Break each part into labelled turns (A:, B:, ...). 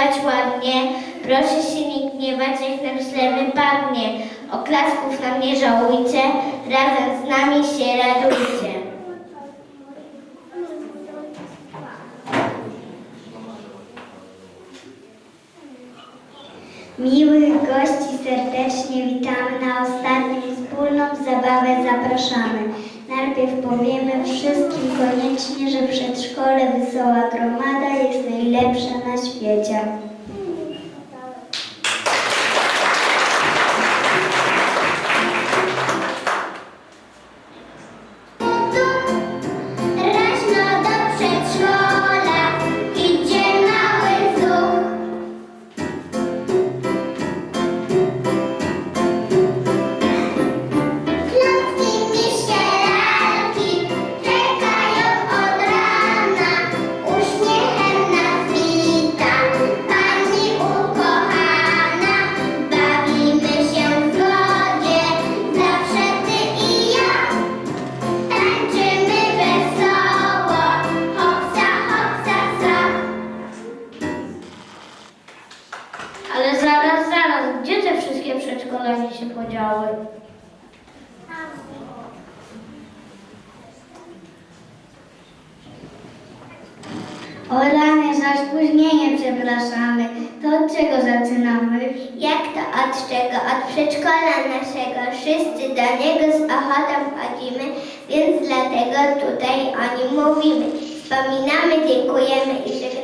A: zaśpiewać ładnie. Proszę się nie gniewać, jak nam źle wypadnie. Oklasków nam nie żałujcie, razem z nami się radujcie. Miłych gości serdecznie witamy na ostatnią wspólną zabawę zapraszamy. Najpierw powiemy wszystkim koniecznie, że przedszkole Wesoła Gromada jest najlepsza na świecie.
B: Podziały?
A: O rany, za spóźnienie przepraszamy. To od czego zaczynamy? Jak to od czego? Od przedszkola naszego. Wszyscy do niego z ochotą wchodzimy, więc dlatego tutaj o nim mówimy. Wspominamy, dziękujemy i.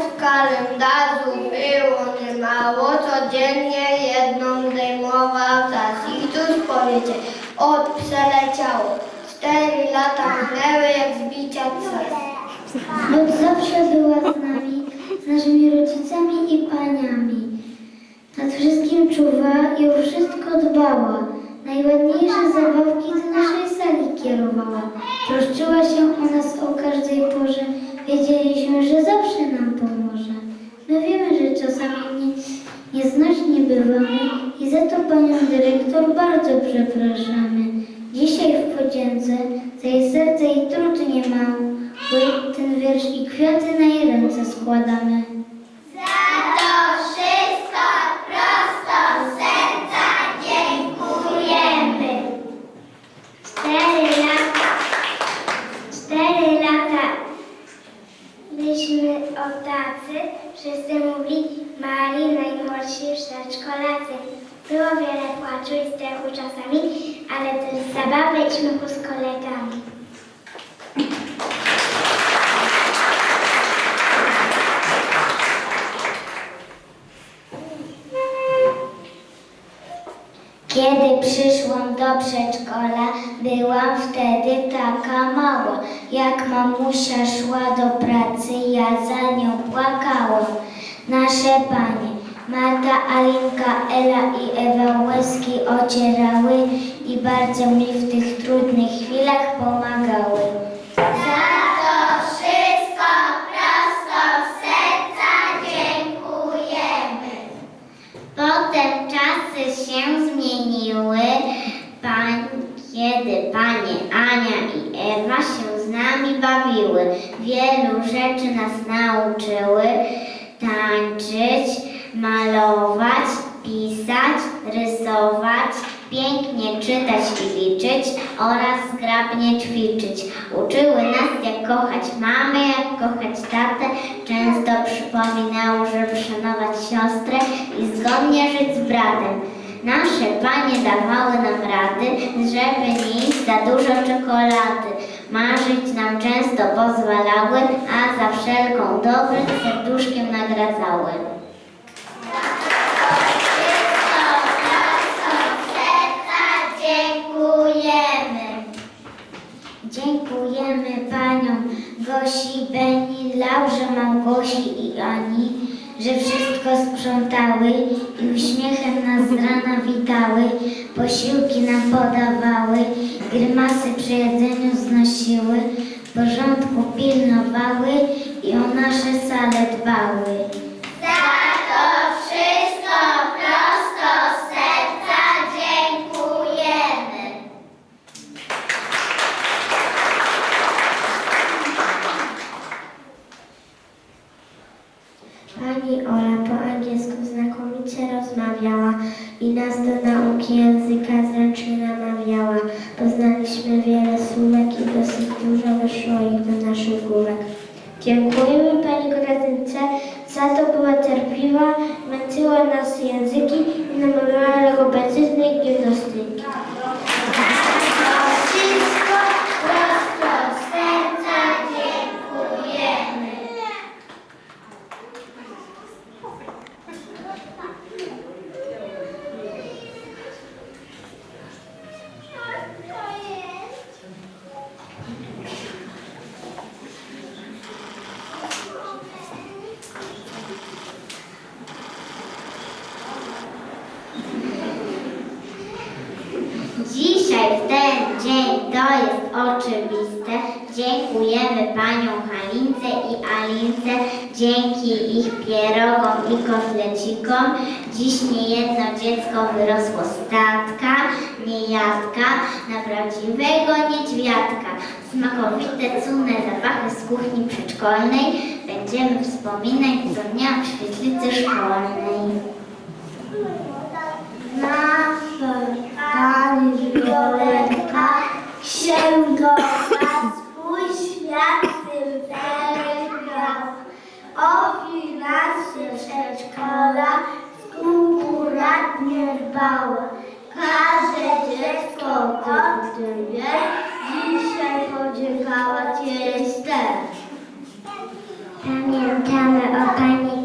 B: w kalendarzu było niemało, codziennie jedną zdejmował czas i tuż powiedzie, od przeleciało. Cztery lata minęły jak zbicia czas.
A: Lub zawsze była z nami, z naszymi rodzicami i paniami. Nad wszystkim czuwa i o wszystko dbała. Najładniejsze zabawki do naszej sali kierowała. Troszczyła się o nas o każdej porze. Wiedzieliśmy, że zawsze nam pomoże. My wiemy, że czasami nie, nieznośni bywamy i za to panią dyrektor bardzo przepraszamy. Dzisiaj w podzięce za jej serce i trud nie ma, bo ten wiersz i kwiaty na jej ręce składamy. Za to wszystko prosto z serca dziękujemy. Cztery lata, cztery lata byliśmy o tacy, wszyscy mówili mali, najmłodsi przedszkolacy. Było wiele płaczu i strachu czasami, ale też zabawy i śmiechu z kolegami. Kiedy przyszłam do przedszkola, byłam wtedy taka mała. Jak mamusia szła do pracy, ja za nią płakałam. Nasze panie, Marta, Alinka, Ela i Ewa łezki ocierały i bardzo mi w tych trudnych chwilach pomagały. Za to wszystko prosto z serca dziękujemy. Potem czasy się zmieniły, pań, kiedy panie Ania i Ewa się z nami bawiły. Wielu rzeczy nas nauczyły tańczyć, malować, pisać, rysować, pięknie czytać i liczyć oraz zgrabnie ćwiczyć. Uczyły nas jak kochać mamę, jak kochać tatę. Często przypominały, żeby szanować siostrę i zgodnie żyć z bratem. Nasze panie dawały nam rady, żeby nie za dużo czekolady. Marzyć nam często pozwalały, a za wszelką dobrym serduszkiem nagradzały. Dziękujemy. Dziękujemy paniom Gosi, Beni, Laurze, Małgosi i Ani, że wszystko sprzątały i uśmiechem nas z rana witały. Posiłki nam podawały, grymasy przy jedzeniu znosiły, porządku pilnowały i o nasze sale dbały.
B: I nas do nauki języka zręcznie namawiała. Poznaliśmy wiele słówek i dosyć dużo wyszło ich do naszych główek. Dziękujemy Pani Grazynce, za to była cierpliwa, męczyła nas języki i namawiała logopedyzny i gimnastyki.
A: Wszystko prosto z serca dziękujemy. Dzisiaj w ten dzień to jest oczywiste. Dziękujemy paniom Halince i Alince. Dzięki ich pierogom i kotlecikom dziś niejedno dziecko wyrosło statka, niejadka na prawdziwego niedźwiadka. Smakowite, cudne zapachy z kuchni przedszkolnej będziemy wspominać co dnia w świetlicy szkolnej. Nasza Pani Violetka księgowa swój świat tym. O finanse przedszkola skrupulatnie dbała. Każde dziecko o tym wie, dzisiaj podziękała Ci Pamiętamy o pani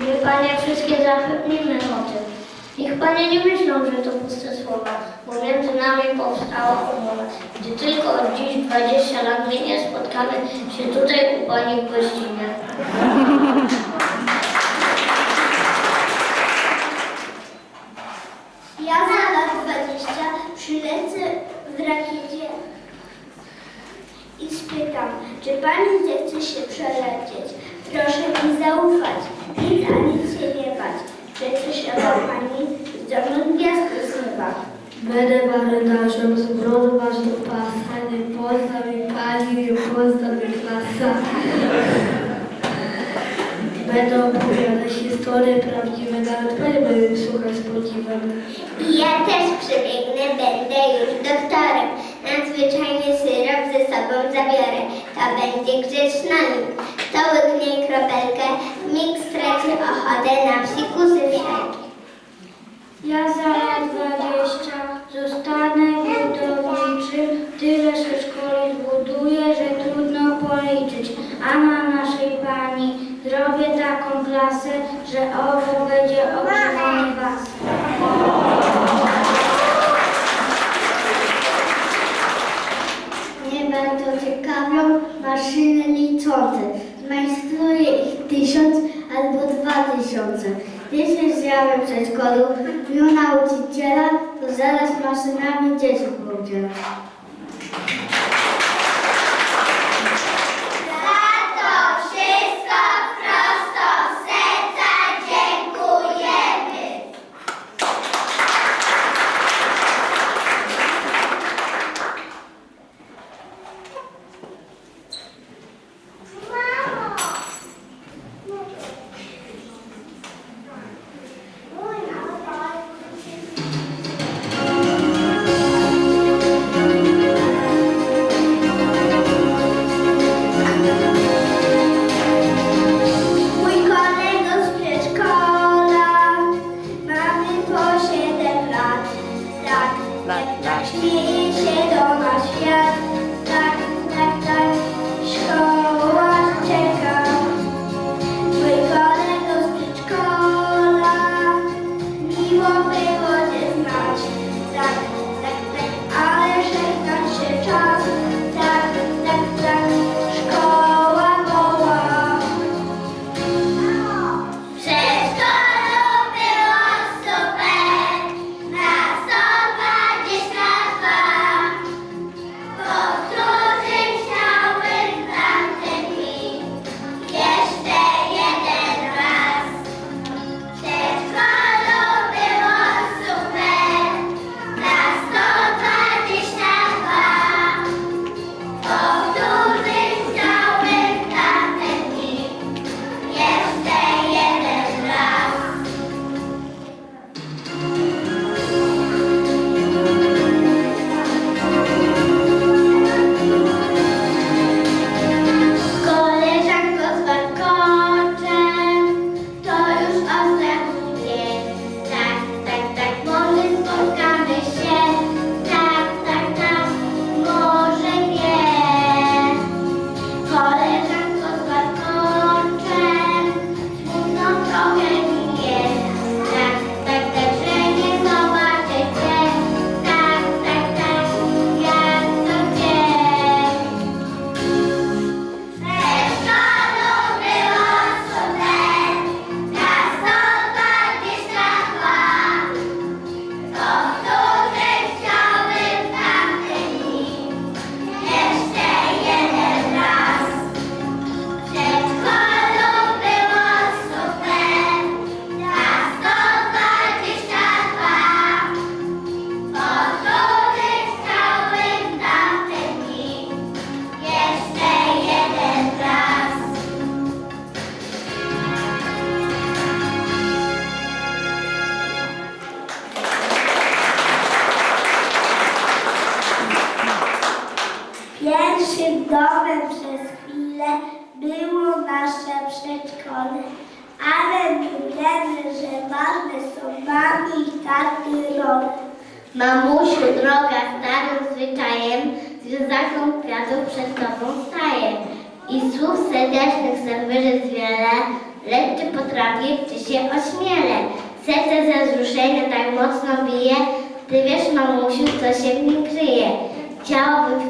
C: My Panie wszystkie zapewnimy o tym. Niech Panie nie myślą, że to puste słowa, bo między nami powstała umowa. Gdy tylko od dziś 20 lat minie, spotkamy się tutaj u Pani w gościnie.
A: Ja za lat 20 przylecę w rakiecie i spytam, czy pani zechce się przelecieć. Proszę mi zaufać, nic a nic się nie bać. Przecież ja pani ze mną gwiazdy zmywa.
D: Będę marynarzem z brodą aż do pasa, nie pozna mi pani, nie pozna mi klasa. Będę opowiadać historie prawdziwe, nawet pani będę słuchać z podziwem.
A: I ja też przybiegnę, będę już doktorem. Nadzwyczajny syrop ze sobą zabiorę. To będzie grzeczna nim. Kto łyknie kropelkę, mig straci ochotę na psikusy wszelkie.
C: Ja za lat 20 zostanę budowniczy, tyle że szkoły zbuduję, że trudno policzyć. A na naszej pani zrobię taką klasę, że owo będzie ogrzewany was.
A: Mnie bardzo ciekawią maszyny liczące. Zmajstruję ich tysiąc albo dwa tysiące. Zjawię w przedszkolu dniu nauczyciela, to zaraz maszynami dzieci podzielę.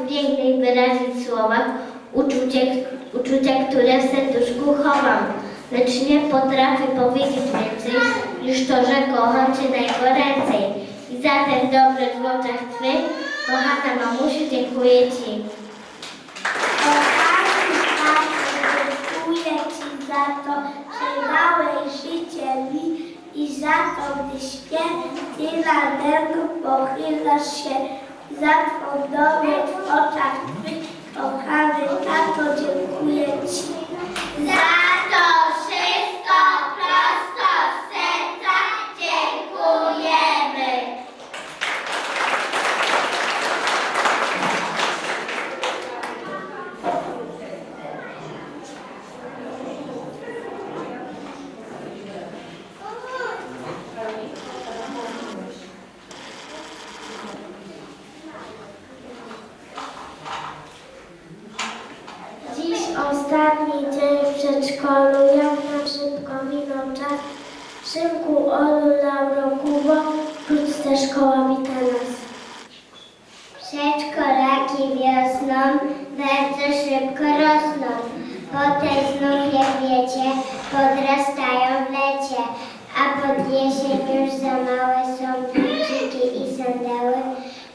A: Pięknych wyrazić słowach uczucie, uczucia, które w serduszku chowam, lecz nie potrafię powiedzieć więcej niż to, że kocham cię najgoręcej. I za ten dobry w oczach Twych, kochana mamusiu, dziękuję Ci.
D: Kochany tato, dziękuję Ci za to, że dałeś życie mi i za to, gdy śpię, Ty nade mną pochylasz się za dobrą w oczach Twych. Kochany tato, dziękuję Ci.
A: Za to wszystko prosto z serca dziękujemy.
D: Dziś ostatni dzień w przedszkolu, jak nam szybko minął czas. Szymku, Olu, Lauro, Kubo, wkrótce szkoła wita nas.
A: Przedszkolaki wiosną bardzo szybko rosną. Potem znów, jak wiecie, podrastają w lecie. A pod jesień już za małe są płciki i sandały.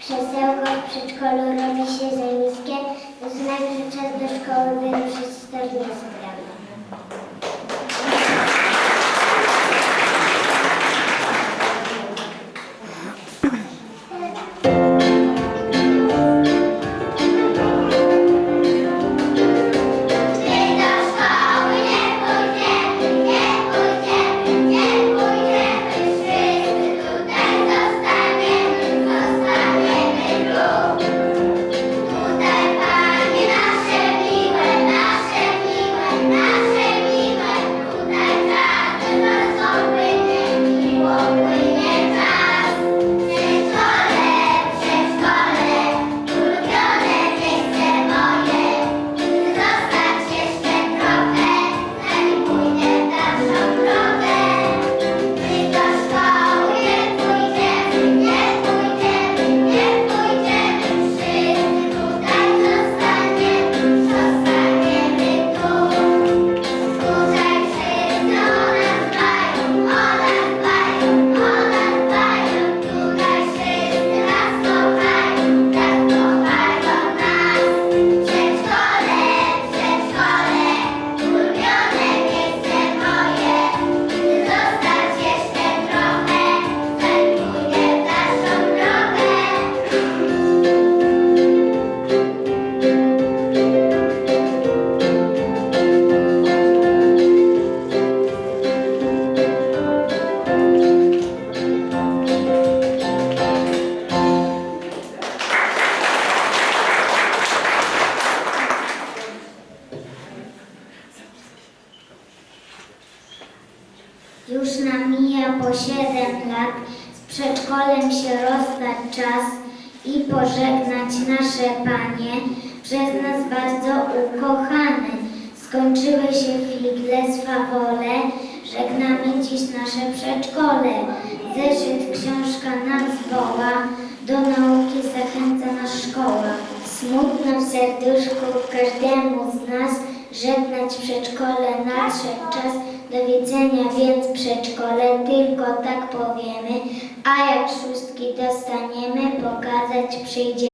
A: Krzesełko w przedszkolu robi się za niskie. To znak, że czas do szkoły wyruszyć z tornistrem. Już nam mija po siedem lat, z przedszkolem się rozstać czas i pożegnać nasze panie, przez nas bardzo ukochane. Skończyły się figle, swawole, żegnamy dziś nasze przedszkole. Zeszyt, książka nam zwoła, do nauki zachęca nas szkoła. Smutno w serduszku każdemu z nas, żegnać przedszkole nadszedł czas. Do widzenia więc przedszkole, tylko tak powiemy, a jak szóstki dostaniemy, pokazać przyjdzie.